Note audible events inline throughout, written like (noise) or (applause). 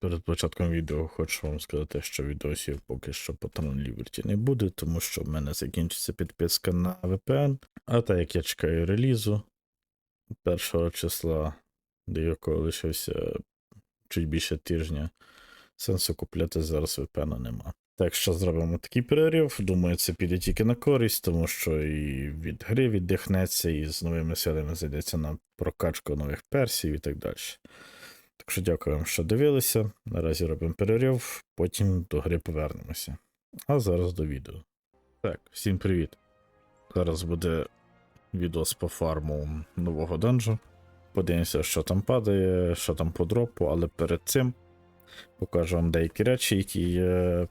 Перед початком відео хочу вам сказати, що відосів поки що по Tron Liberty не буде, тому що в мене закінчиться підписка на VPN. А так як я чекаю релізу першого числа, до якого лишився чуть більше тижня, сенсу купляти зараз VPN нема. Так що зробимо такий перерив. Думаю, це піде тільки на користь, тому що і від гри віддихнеться, і з новими силами зайдеться на прокачку нових персів і так далі. Так що дякую вам, що дивилися. Наразі робимо перерив, потім до гри повернемося. А зараз до відео. Так, всім привіт. Зараз буде відос по фарму нового данжу. Подивимося, що там падає, що там по дропу, але перед цим покажу вам деякі речі, які я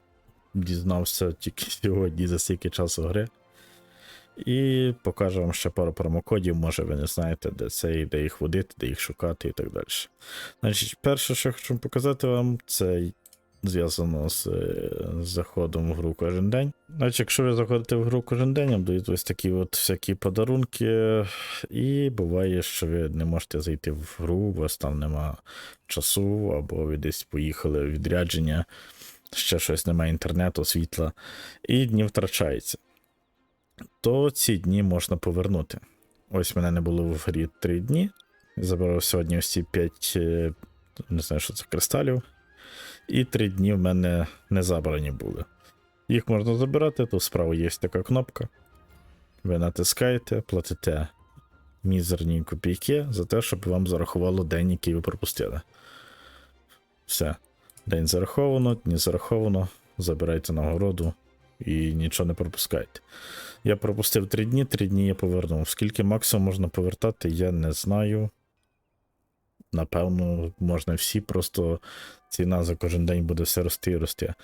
дізнався тільки (laughs) сьогодні за стільки часу гри. І покажу вам ще пару промокодів, може ви не знаєте, де це, і де їх водити, де їх шукати і так далі. Значить, перше, що хочу показати вам, це зв'язано з, е, заходом в гру кожен день. Значить, якщо ви заходите в гру кожен день, вам дають ось такі от всякі подарунки, і буває, що ви не можете зайти в гру, у вас там нема часу, або ви десь поїхали в відрядження, ще щось немає інтернету, світла, і дні втрачаються. То ці дні можна повернути. Ось мене не було в грі 3 дні. Забрав сьогодні ось ці 5, не знаю, що це кристалів. І 3 дні в мене не забрані були. Їх можна забирати, тут справа є така кнопка. Ви натискаєте, платите мізерні копійки за те, щоб вам зарахувало день, який ви пропустили. Все. День зараховано, дні зараховано, забирайте нагороду і нічого не пропускайте. Я пропустив 3 дні, 3 дні я повернув. Скільки максимум можна повертати, я не знаю. Напевно, можна всі, просто ціна за кожен день буде все рости і рости.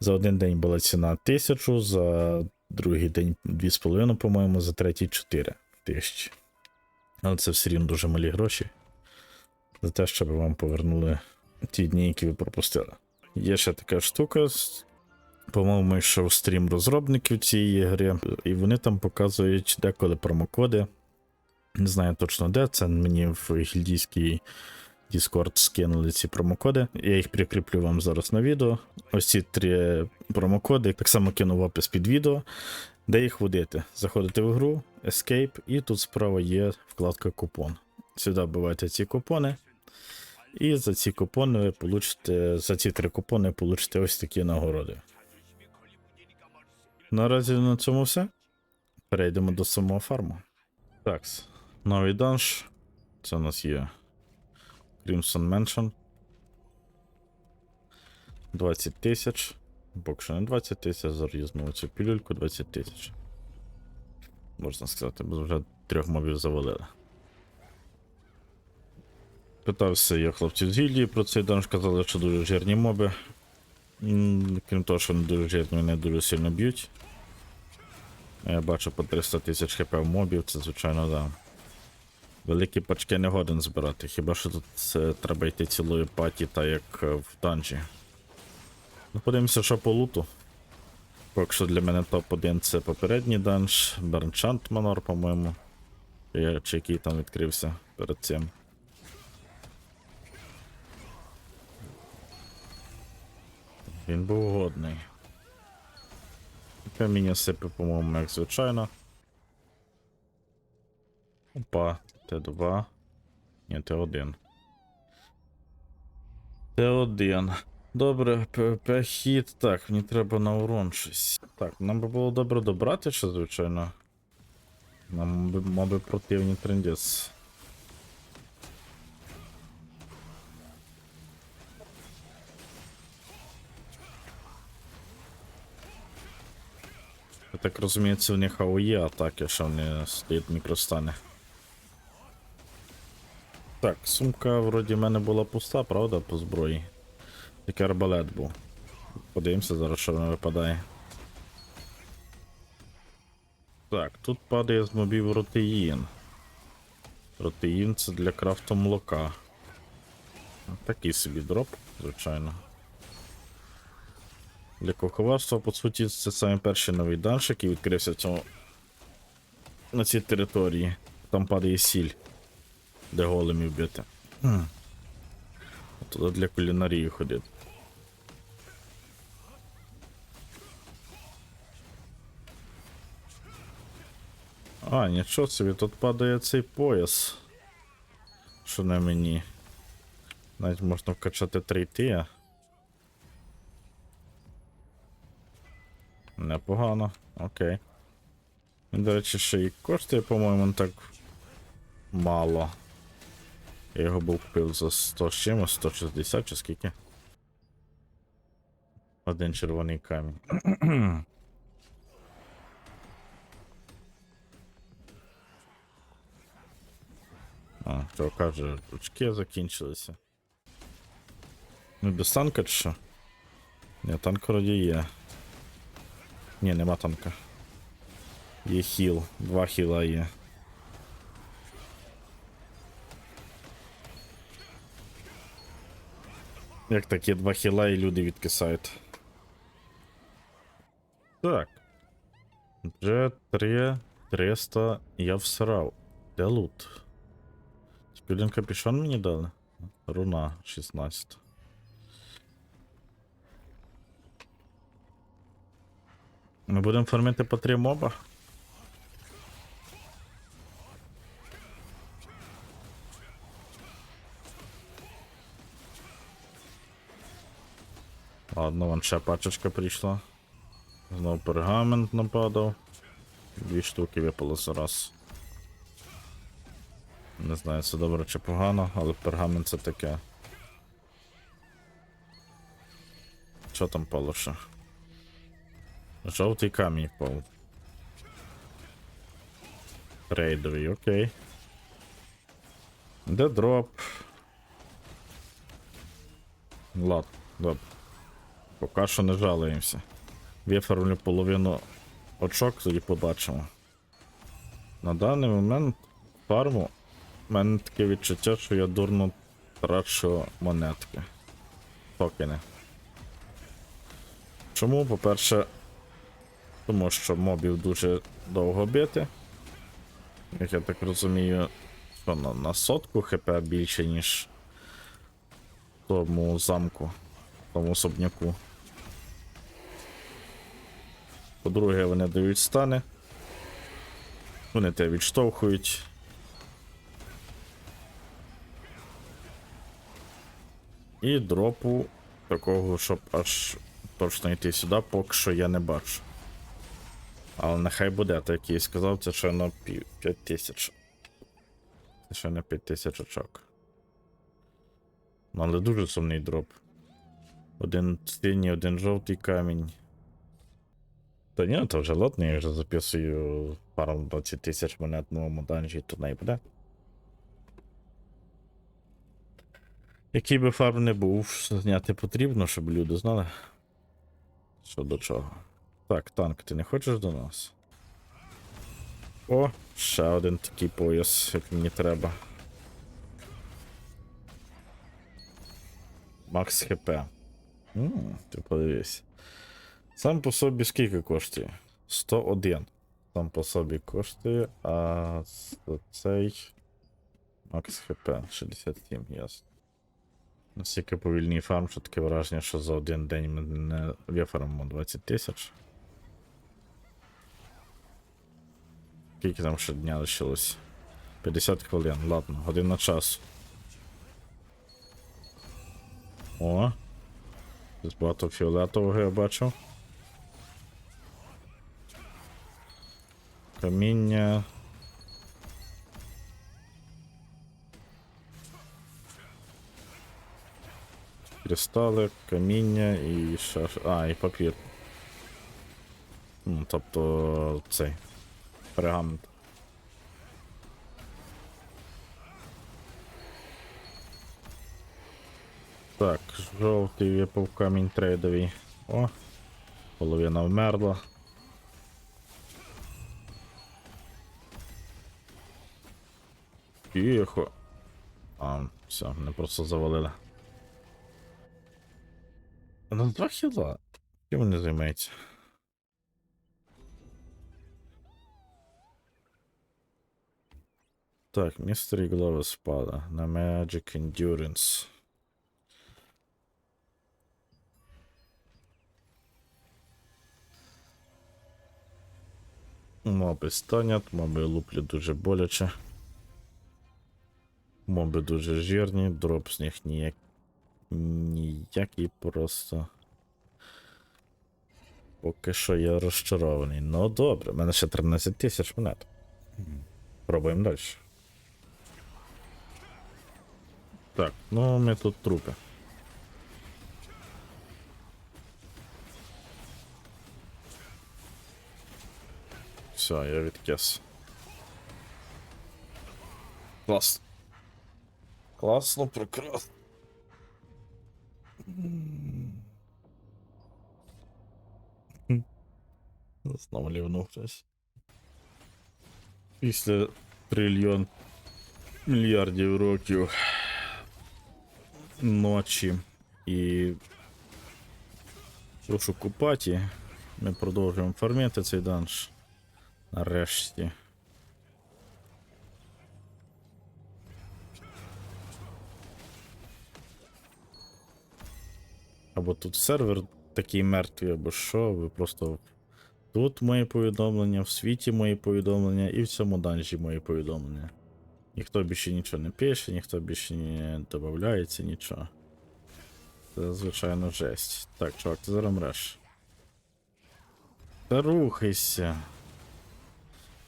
За один день була ціна 1000, за другий день 2,5, по-моєму, за третій 4 тисячі. Але це все рівно дуже малі гроші. За те, щоб вам повернули ті дні, які ви пропустили. Є ще така штука. По-моєму, йшов стрім розробників цієї гри, і вони там показують деколи промокоди. Не знаю точно де. Це мені в гільдійський Discord скинули ці промокоди. Я їх прикріплю вам зараз на відео. Ось ці три промокоди. Так само кину в опис під відео. Де їх вводити? Заходите в гру, Escape, і тут справа є вкладка купон. Сюди вбиваєте ці купони. І за ці купони ви получите, за ці три купони получите ось такі нагороди. Наразі на цьому все. Перейдемо до самого фарму. Так, новий данж. Це у нас є Crimson Mansion. 20 тисяч. Що не 20 тисяч, зарізнули цю пілюльку 20 тисяч. Можна сказати, бо вже трьох мобів завалили. Питався я хлопців з гільдії про цей данж, казали, що дуже жирні моби. Крім того, що вони дуже жирні, вони дуже сильно б'ють. Я бачу по 300 тисяч хп в мобів, це звичайно, да. Великі пачки не годен збирати, хіба що тут це, треба йти цілою паті, та як е, в данжі. Ну, подивимося, що по луту. Поки що для мене топ-1 це попередній данж, Бернчант Манор, по-моєму. Я- Чи який там відкрився перед цим. Він був годний. Каміння сипе, по-моєму, як звичайно. Опа, Т2. Ні, Т1. Т1. Добре, хід. Так, мені треба на урон щось. Так, нам би було добре добрати, що, звичайно. Нам би, моби противні трендець. Я так розумію, це в них АОЄ атаки, що вони стоять мікростани. Так, сумка вроді в мене була пуста, правда, по зброї. Тільки арбалет був. Подивимося зараз, що воно випадає. Так, тут падає з мобів ротеїн. Ротеїн це для крафту молока. Такий собі дроп, звичайно. Для куховарства, по суті, це саме перший новий данж, який відкрився в цьому... на цій території. Там падає сіль, де големів бити. Хм. А туди для кулінарії ходити. А, нічого собі, тут падає цей пояс. Що на мені. Навіть можна вкачати трейти. Непогано, окей. Він, до речі, ще і коштує, по-моєму, так мало. Я його був купив за 100 з чимось, 160 чи скільки. Один червоний камінь. (clears throat) А, то каже, очки закінчилися. Ну, без танка чи що? Ні, танк вроді є. Ні, нема танка. Є хіл. Два хіла є. Як так, є два хіла і люди відкисають. Так. Вже 3 300 я всрав. Де лут? Тільки один капюшон мені дали? Руна 16. Ми будемо фармити по 3 моба. Ладно, вон ще пачечка прийшла. Знову пергамент нападав. Дві штуки випало зараз. Не знаю, це добре чи погано, але пергамент це таке. Що там пало ще? Жовтий камінь впав. Трейдовий, окей. Де дроп? Ладно, добре. Поки що не жалуємося. Вифармлю половину очок, тоді побачимо. На даний момент фарму в мене таке відчуття, що я дурно трачу монетки. Токени. Чому? По-перше, тому що мобів дуже довго бити. Як я так розумію, що на, сотку хп більше, ніж тому замку, тому особняку. По-друге, вони дають стани. Вони тебе відштовхують. І дропу такого, щоб аж точно йти сюди, поки що я не бачу. Але нехай буде, так як я сказав, це ще на 5 тисяч. Це ще на 5 тисяч очок. Ну, але дуже сумний дроп. Один синій, один жовтий камінь. Та ні, то вже лотний, я вже записую пару 20 тисяч монет новому данжі, то не буде. Який би фарм не був, зняти потрібно, щоб люди знали. Що до чого. Так, танк, ти не хочеш до нас? О, ще один такий пояс, як мені треба. Макс ХП. Ммм, ти подивись. Сам по собі скільки коштує? 101. Сам по собі коштує, а цей. Макс ХП 67, ясно. Настільки повільний фарм, що таке враження, що за один день ми не вифармимо 20 тисяч. Скільки там ще дня лишилось? 50 хвилин, ладно, година часу. О. Тут багато фіолетового я бачу. Каміння. Кристали, каміння і ще. А, і папір. Ну, тобто цей. Пергамент. Так, жовтий випав камінь трейдовий. О, половина вмерла. Тихо. А, все, мене просто завалили. У нас два хіла. Чим вони займаються? Так, Mystery Glove спада на Magic Endurance. Моби станять, моби луплять дуже боляче. Моби дуже жирні, дроп з них ніяк... ніякий просто. Поки що я розчарований. Ну добре, в мене ще 13 тисяч монет. Пробуємо далі. Так, ну ми тут трупи. Все, я відкис. Клас. Класно, прекрасно. Знову лівнув хтось. Після трильйон мільярдів років Ночі і пошуку паті ми продовжуємо фармити цей данж. Нарешті. Або тут сервер такий мертвий, або що, ви просто тут мої повідомлення, в світі мої повідомлення і в цьому данжі мої повідомлення. Ніхто більше нічого не пише, ніхто більше не додається, нічого. Це звичайно жесть. Так, чувак, ти зараз мреш. Та рухайся.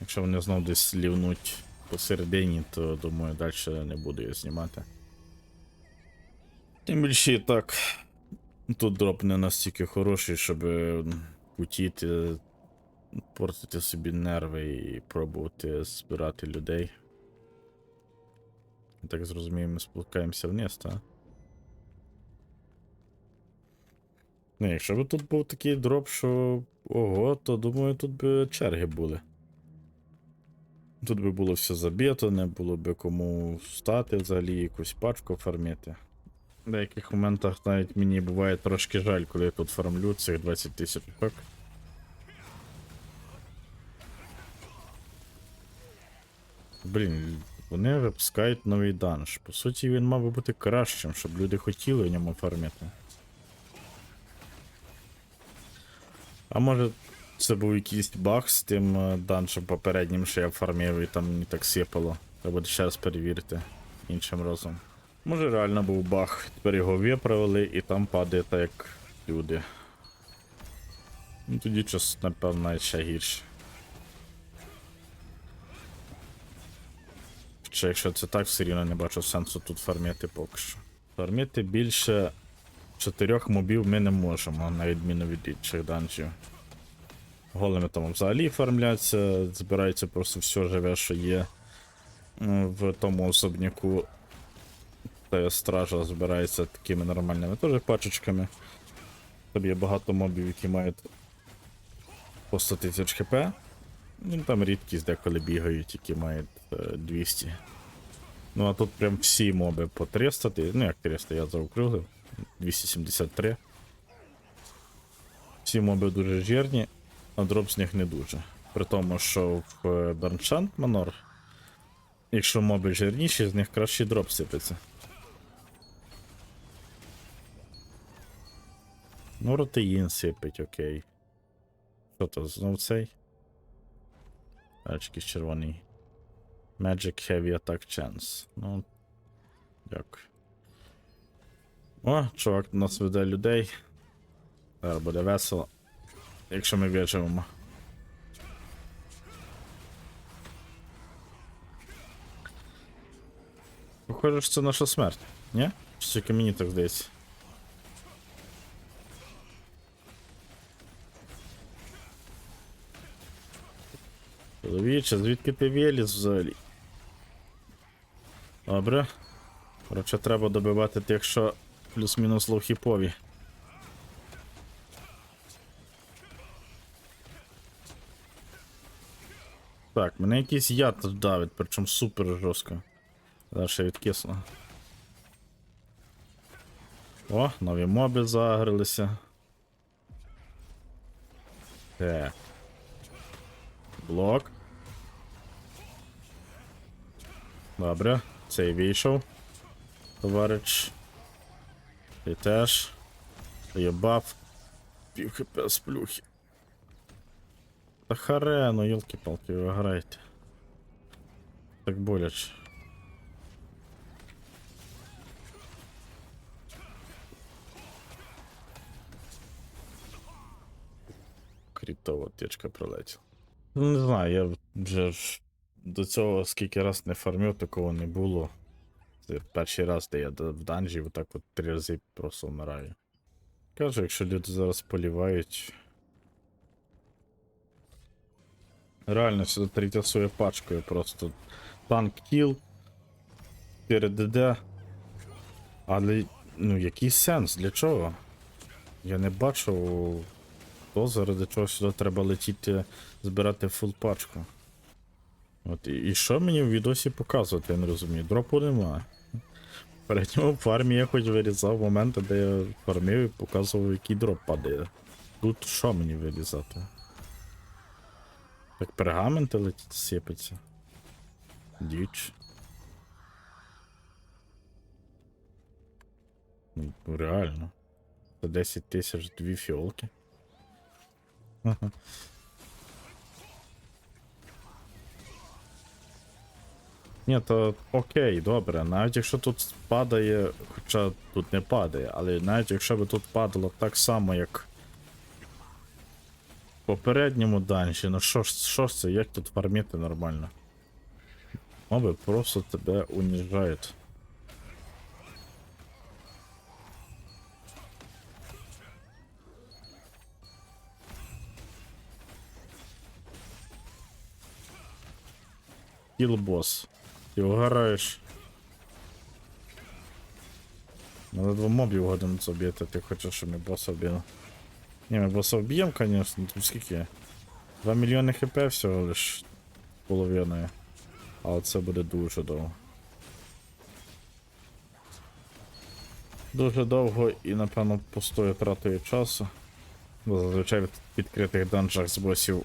Якщо вони знов десь лівнуть посередині, то думаю, далі не буду їх знімати. Тим більше і так. Тут дроп не настільки хороший, щоб кутіти, портити собі нерви і пробувати збирати людей. Так зрозумію, ми спускаємося вниз, так? Ну, якщо б тут був такий дроп, що ого, то думаю, тут би черги були. Тут би було все забито, не було би кому стати взагалі, якусь пачку фармити. В деяких моментах навіть мені буває трошки жаль, коли я тут фармлю цих 20 тисяч пак. Блін, вони випускають новий данж. По суті, він мав би бути кращим, щоб люди хотіли в ньому фармити. А може, це був якийсь баг з тим е, данжем попереднім, що я фармив і там не так сипало. Треба ще раз перевірити іншим разом. Може реально був баг, тепер його виправили і там падає так як люди. Ну тоді щось, напевно, ще гірше. Чи якщо це так, все рівно не бачу сенсу тут фармити поки що. Фармити більше чотирьох мобів ми не можемо, на відміну від інших данжів. Голими там взагалі фармляться, збирається просто все живе, що є в тому особняку. Та стража збирається такими нормальними теж пачечками. Там є багато мобів, які мають по 100 тисяч хп. Ну там рідкість деколи бігають, які мають е, 200. Ну а тут прям всі моби по 300, ну як 300, я заокруглив. 273. Всі моби дуже жирні, а дроп з них не дуже. При тому, що в е, Burnshant Manor, якщо моби жирніші, з них кращий дроп сипеться. Ну, ротеїн сипить, окей. Що то, знов цей? Очки червоний. Magic Heavy Attack Chance. Ну. Дякую. О, чувак нас веде людей. Зараз буде весело. Якщо ми виживемо. Похоже, що це наша смерть, ні? Чи тільки мені так здається? Чоловіче, звідки ти виліз взагалі? Добре. Коротше, треба добивати тих, що плюс-мінус лоухіпові. Так, мене якийсь яд давить, причому супер жорстко. Зараз ще відкисло. О, нові моби загрилися. Так. Блок. Добре, цей вийшов. Товариш. Ти теж. Є. Пів хп з плюхи. Та харе, ну йолки-палки, ви граєте. Так боляче. Крітова течка прилетіла. Ну, не знаю, я вже до цього скільки раз не фармив, такого не було. Це перший раз, де я в данжі, отак от три рази просто вмираю. Кажу, якщо люди зараз полівають. Реально сюди третя своєю пачкою просто танк кіл. 4 ДД. Але ну який сенс? Для чого? Я не бачу то, заради чого сюди треба летіти збирати фул пачку. От і, що мені в відосі показувати, я не розумію. Дропу немає. Передньому фармі я хоч вирізав моменти, де я фармив і показував, який дроп падає. Тут що мені вирізати? Так пергаменти летять сипаться. Діч. Ну, реально. За 10 тисяч дві фіолки. Ні, то окей, добре. Навіть якщо тут падає, хоча тут не падає, але навіть якщо би тут падало так само, як в попередньому данжі, ну що ж, що ж це, як тут фармити нормально? Моби просто тебе уніжають. Кілбос. Ти угораєш. Надо два мобів годин забити, ти хочеш, щоб ми боса вбили. Ні, ми боса вб'ємо, конечно, тут скільки? 2 мільйони хп всього лиш половиною. Але це буде дуже довго. Дуже довго і, напевно, пустою тратою часу. Бо зазвичай в відкритих данжах з босів.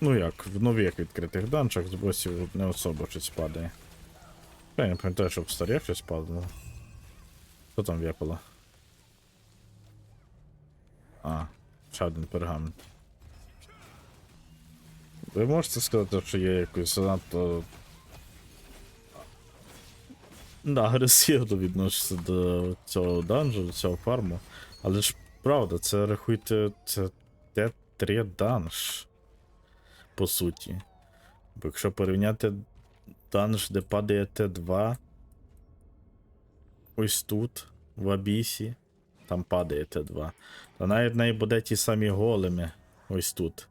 Ну як, в нових відкритих данжах з босів не особо щось падає. Я не пам'ятаю, щоб в старих щось падало. Що там випало? А, ще один пергамент. Ви можете сказати, що я якось занадто. Да, відношуся до цього данжу, до цього фарму. Але ж правда, це рахуйте, це Т3 данж. По суті. Бо якщо порівняти данж, де падає Т2. Ось тут, в Абісі, там падає Т2. То навіть неї буде ті самі големи ось тут.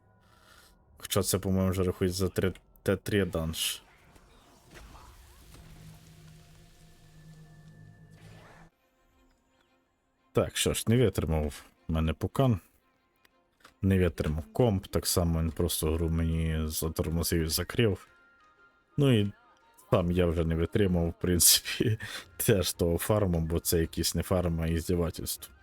Хоча це, по-моєму, вже рахують за Т3 данж. Так, що ж, не витримав в мене пукан. Не витримав комп, так само він просто гру мені затормозив і закрив. Ну і там я вже не витримав, в принципі, (laughs) теж того фарму, бо це якийсь не фарм, а іздівательство.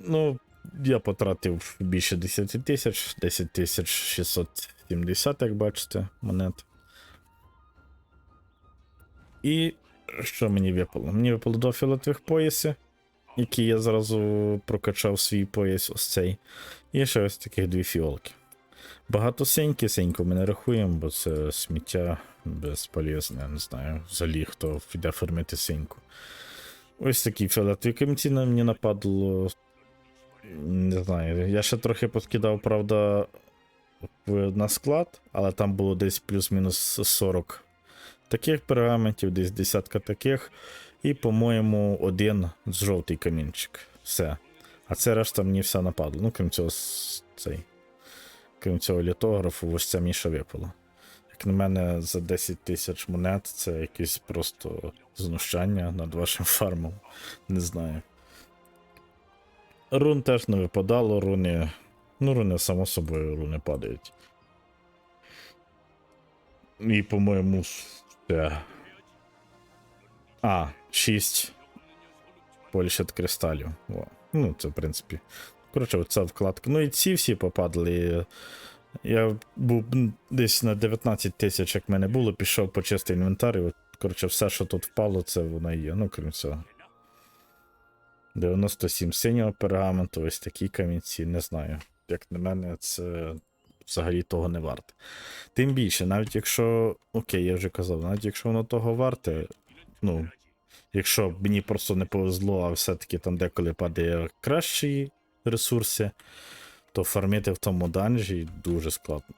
Ну, я потратив більше 10 тисяч, 10 тисяч 670, як бачите, монет. І що мені випало? Мені випало до фіолетових пояси, які я зразу прокачав свій пояс ось цей. І ще ось таких дві фіолки. Багато синьки, синьку ми не рахуємо, бо це сміття безполезне, я не знаю. Взагалі, хто піде фармити синьку. Ось такі фіолетові камінці на мені нападало. Не знаю, я ще трохи подкидав, правда, на склад, але там було десь плюс-мінус 40 таких пергаментів, десь десятка таких. І, по-моєму, один жовтий камінчик. Все. А це решта мені все нападло. Ну, крім цього, цей. Крім цього літографу, ось ця міша випала. Як на мене, за 10 тисяч монет це якесь просто знущання над вашим фармом. Не знаю. Рун теж не випадало, руни. Ну, руни, само собою, руни падають. І, по-моєму, все. А, 6 полішет кристалів. О. Ну, це, в принципі. Коротше, оця вкладка. Ну і ці всі попадали. Я був десь на 19 тисяч, як мене було, пішов по чистий інвентар, і от, коротше, все, що тут впало, це воно і є. Ну, крім цього. 97 синього пергаменту, ось такі камінці, не знаю. Як на мене, це взагалі того не варте. Тим більше, навіть якщо. Окей, я вже казав, навіть якщо воно того варте, ну. Якщо мені просто не повезло, а все-таки там деколи падає кращі ресурси, то фармити в тому данжі дуже складно.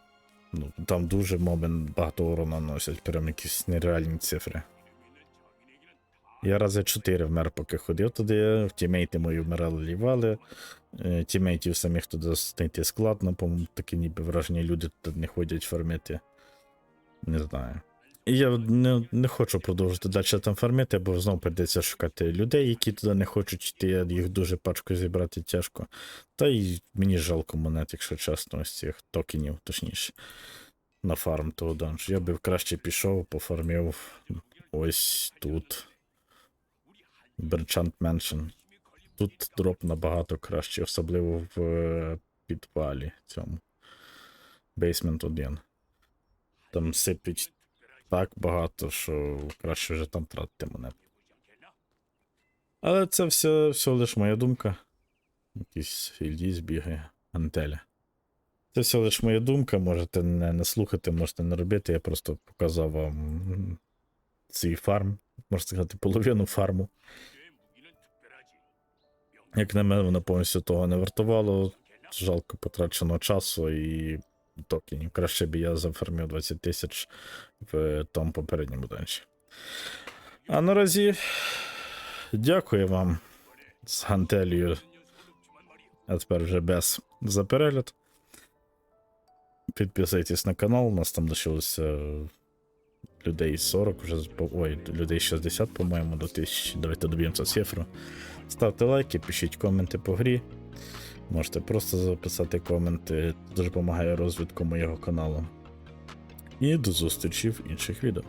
Ну, там дуже моби багато урону наносять, прям якісь нереальні цифри. Я рази 4 вмер, поки ходив туди, тімейти мої вмирали лівали. Е, Тімейтів самих туди знайти складно, по-моєму, таке ніби враження, люди туди не ходять фармити. Не знаю. Я не, не хочу продовжити далі там фармити, бо знову прийдеться шукати людей, які туди не хочуть йти, їх дуже пачку зібрати тяжко. Та й мені жалко монет, якщо чесно, ось цих токенів, точніше, на фарм того данжу. Я би краще пішов, пофармив ось тут. Берчант Меншен. Тут дроп набагато краще, особливо в е, підвалі цьому. Basement 1. Там сипить так багато, що краще вже там тратити монет. Але це все, все лише моя думка. Якийсь фільді збігає, антеля. Це все лише моя думка, можете не, не слухати, можете не робити. Я просто показав вам свій фарм, можна сказати, половину фарму. Як на мене, воно повністю того не вартувало. Жалко потраченого часу і токенів. Краще б я зафармив 20 тисяч в тому попередньому данчі. А наразі дякую вам з гантелію. А тепер вже без за перегляд. Підписуйтесь на канал, у нас там лишилося людей 40, вже ой, людей 60, по-моєму, до 1000. Давайте доб'ємося цифру. Ставте лайки, пишіть коменти по грі. Можете просто записати коменти. Це допомагає розвитку моєго каналу. І до зустрічі в інших відео.